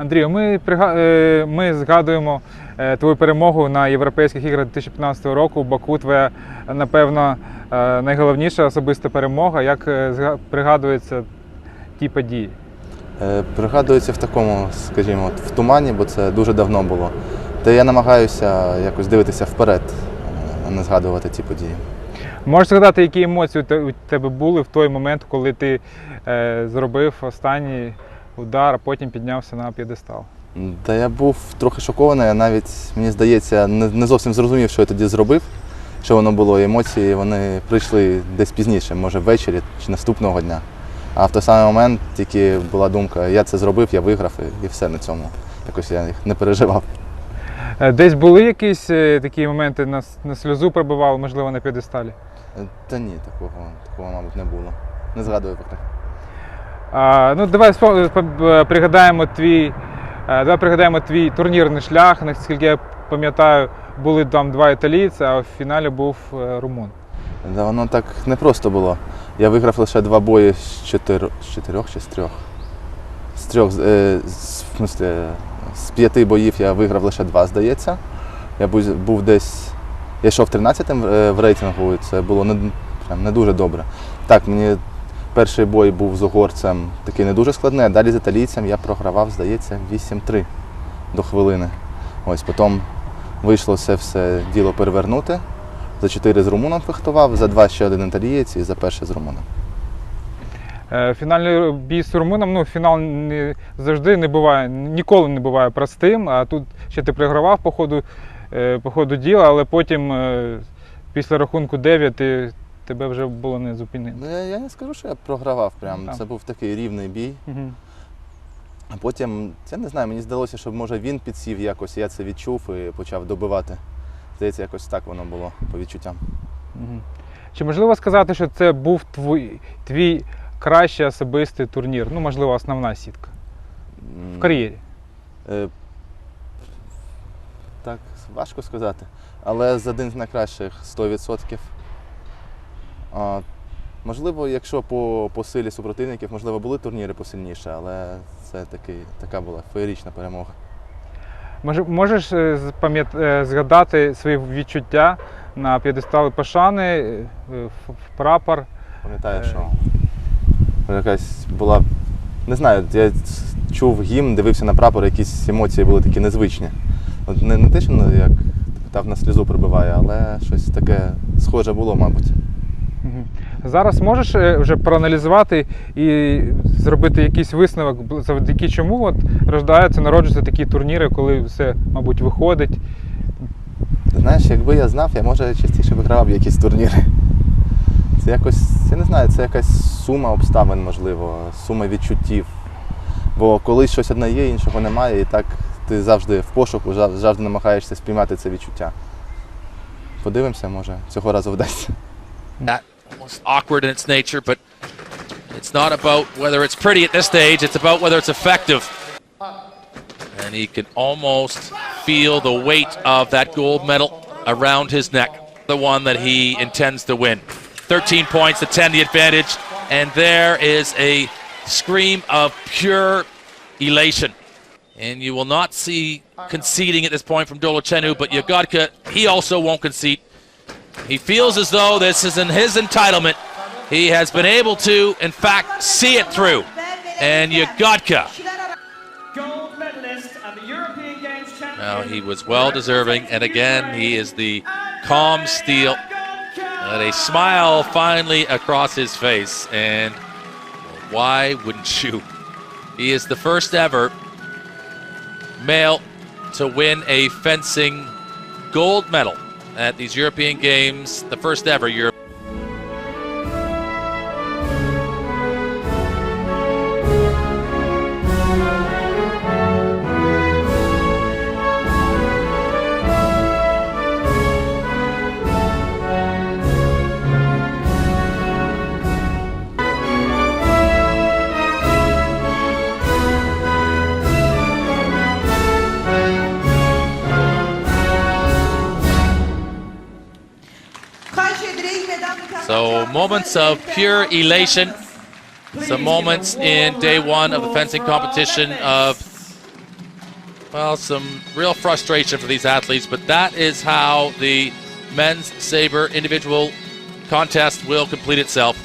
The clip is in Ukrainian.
Андрію, ми, е, ми згадуємо е, твою перемогу на Європейських іграх 2015 року. Баку твоя, напевно, е, найголовніша особиста перемога. Як пригадуються ті події? Пригадується в такому, скажімо, в тумані, бо це дуже давно було. Та я намагаюся якось дивитися вперед, а не згадувати ці події. Можеш згадати, які емоції у тебе були в той момент, коли ти зробив останній удар, а потім піднявся на п'єдестал? Та я був трохи шокований, я навіть, мені здається, не, зовсім зрозумів, що я тоді зробив, що воно було. Емоції вони прийшли десь пізніше, може ввечері чи наступного дня. А в той самий момент тільки була думка, я це зробив, я виграв і, і все на цьому. Якось я їх не переживав. Е, Десь були якісь е, такі моменти на, на сльозу прибивали, можливо, на п'єдесталі? Е, Та ні, такого, такого, мабуть, не було. Не згадую поки. А, ну, давай спо- е, пригадаємо твій, е, давай пригадаємо твій турнірний шлях. Наскільки я пам'ятаю, були там два італійці, а в фіналі був е, румун. Да, воно так непросто було. Я виграв лише два бої з, чотир... з чотирьох чи з трьох. З трьох, е, з, в смислі, е, з п'яти боїв я виграв лише два, здається. Я був, був десь. Я йшов 13-м е, в рейтингу, і це було не, прям не дуже добре. Так, мені перший бой був з угорцем такий не дуже складний, а далі з італійцем я програвав, здається, 8-3 до хвилини. Ось потім вийшло це все діло перевернути. За чотири з румуном фехтував, за два ще один італієць і за перше з румуном. Е, Фінальний бій з румуном, ну, фінал не, завжди не буває, ніколи не буває простим, а тут ще ти програвав по ходу, е, по ходу діла, але потім е, після рахунку 9 ти, тебе вже було не зупинити. Ну, я, я не скажу, що я програвав прям. Так. Це був такий рівний бій. Мгм. А потім, я не знаю, мені здалося, що може він підсів якось, я це відчув і почав добивати. Здається, якось так воно було по відчуттям. Мгм. Чи можливо сказати, що це був твій, твій кращий особистий турнір? Ну, можливо, основна сітка в кар'єрі? Е, так, важко сказати. Але з один з найкращих 100%. А, можливо, якщо по, по силі супротивників, можливо, були турніри посильніше, але це такий, така була феєрична перемога. Може, можеш е, е, згадати свої відчуття на п'єдестали пошани, е, в- в прапор? Пам'ятаю, що якась була. Не знаю, я чув гімн, дивився на прапор, якісь емоції були такі незвичні. Не, не те, що ну, як ти на сльозу прибиває, але щось таке схоже було, мабуть. Зараз можеш е, вже проаналізувати і зробити якийсь висновок, завдяки чому от рождаються, народжуються такі турніри, коли все, мабуть, виходить. Знаєш, якби я знав, я може частіше вигравав якісь турніри. Це якось, я не знаю, це якась сума обставин, можливо, сума відчуттів. Бо коли щось одне є, іншого немає, і так ти завжди в пошуку, завжди намагаєшся спіймати це відчуття. Подивимося, може, цього разу вдасться. That almost awkward in its nature, but it's not about whether it's pretty at this stage, it's about whether it's effective. And he can almost feel the weight of that gold medal around his neck, the one that he intends to win. 13 points to 10 the advantage, and there is a scream of pure elation. And you will not see conceding at this point from Dolochenu, but Yagodka, he also won't concede. He feels as though this is in his entitlement. He has been able to, in fact, see it through. And Yagodka, Gold medalist at the European Games Champion. now he was well deserving, and again, he is the calm steel. And a smile finally across his face, and why wouldn't you? He is the first ever male to win a fencing gold medal at these European Games, the first ever European. So moments of pure elation. Some moments in day one of the fencing competition of Well, some real frustration for these athletes, but that is how the men's saber individual contest will complete itself.